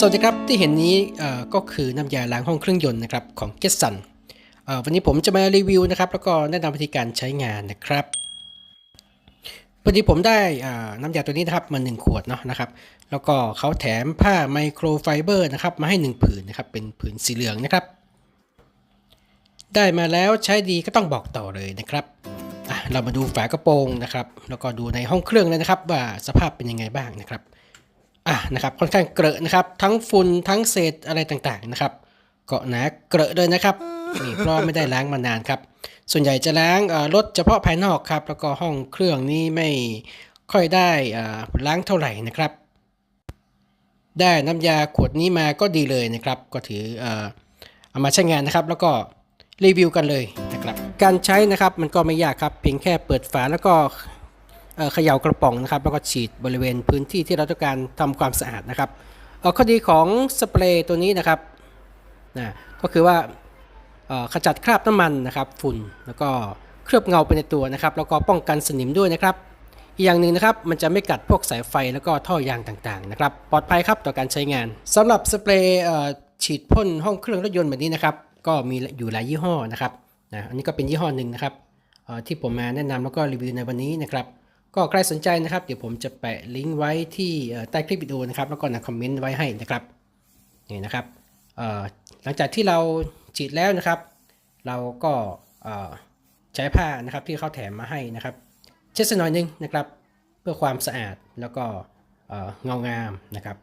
สวัสดีครับที่เห็นนี้ก็คือน้ำยาล้างห้องเครื่องยนต์นะครับของ g e t s u n เอ่อวันนี้ผมจะมารีวิวนะครับแล้วก็แนะนำวิธีการใช้งานนะครับพอดีผมได้น้ำยาตัวนี้นะครับมา1ขวดเนาะนะครับ แล้วก็เขาแถมผ้าไมโครไฟเบอร์นะครับมาให้ 1 ผืนนะครับเป็นผืนสีเหลืองนะครับ ได้มาแล้วใช้ดีก็ต้องบอกต่อเลยนะครับเรามาดูฝากระโปรงนะครับ แล้วก็ดูในห้องเครื่องเลยนะครับ ว่าสภาพเป็นยังไงบ้างนะครับ อะนะครับค่อนข้างเกรอะนะครับ ทั้งฝุ่นทั้งเศษอะไรต่างๆนะครับเกาะหนาเกรอะเลยนะครับนี่เพราะไม่ได้ล้างมานานครับ ส่วนใหญ่จะล้างรถเฉพาะภายนอกครับ แล้วก็ห้องเครื่องนี้ไม่ค่อยได้ล้างเท่าไหร่นะครับ ได้น้ำยาขวดนี้มาก็ดีเลยนะครับ ก็ถือเอามาใช้งานนะครับ แล้วก็รีวิวกันเลยนะครับ การใช้นะครับมันก็ไม่ยากครับ เพียงแค่เปิดฝาแล้วก็ เขย่ากระป๋องนะครับแล้วก็ฉีดบริเวณพื้นที่ที่เราต้องการทำความสะอาดนะครับข้อดีของสเปรย์ตัวนี้นะครับนะก็คือว่าขจัดคราบน้ำมันนะครับฝุ่นแล้วก็เคลือบเงาไปในตัวนะครับ แล้วก็ป้องกันสนิมด้วยนะครับ อีกอย่างหนึ่งนะครับมันจะไม่กัดพวกสายไฟแล้วก็ท่อยางต่างๆนะครับปลอดภัยครับต่อการใช้งานสำหรับสเปรย์ฉีดพ่นห้องเครื่องรถยนต์แบบนี้นะครับ ก็มีอยู่หลายยี่ห้อนะครับนะอันนี้ก็เป็นยี่ห้อหนึ่งนะครับที่ผมมาแนะนำแล้วก็รีวิวในวันนี้นะครับ ก็ใครสนใจนะครับ เดี๋ยวผมจะแปะลิงก์ไว้ที่ใต้คลิปวิดีโอนะครับ แล้วก็ในคอมเมนต์ไว้ให้นะครับนี่นะครับหลังจากที่เราฉีดแล้วนะครับ เราก็ใช้ผ้านะครับที่เขาแถมมาให้นะครับ เช็ดสักหน่อยหนึงนะครับ เพื่อความสะอาดแล้วก็เงางามนะครับ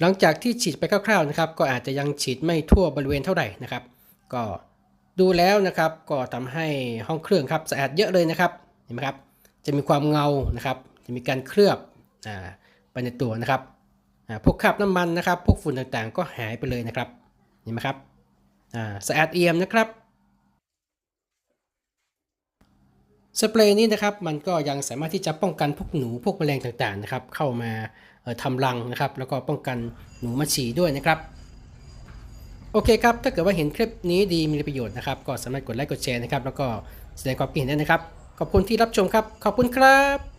หลังจากที่ฉีดไปคร่าวๆนะครับ ก็อาจจะยังฉีดไม่ทั่วบริเวณเท่าไหร่นะครับ ก็ ดูแล้วนะครับก็ทำให้ห้องเครื่องครับสะอาดเยอะเลยนะครับเห็นไหมครับจะมีความเงานะครับ จะมีการเคลือบอ่าไปในตัวนะครับอ่าพวกคราบน้ำมันนะครับ พวกฝุ่นต่างๆ ก็หายไปเลยนะครับเห็นไหมครับอ่าสะอาดเอี่ยมนะครับสเปรย์นี้นะครับมันก็ยังสามารถที่จะป้องกันพวกหนูพวกแมลงต่างๆนะครับ เข้ามาเอ่อทำรังนะครับ แล้วก็ป้องกันหนูมาฉี่ด้วยนะครับ โอเคครับ ถ้าเกิดว่าเห็นคลิปนี้ดีมีประโยชน์นะครับ ก็สามารถกดไลค์กดแชร์นะครับ แล้วก็แสดงความคิดเห็นได้นะครับ ขอบคุณที่รับชมครับ ขอบคุณครับ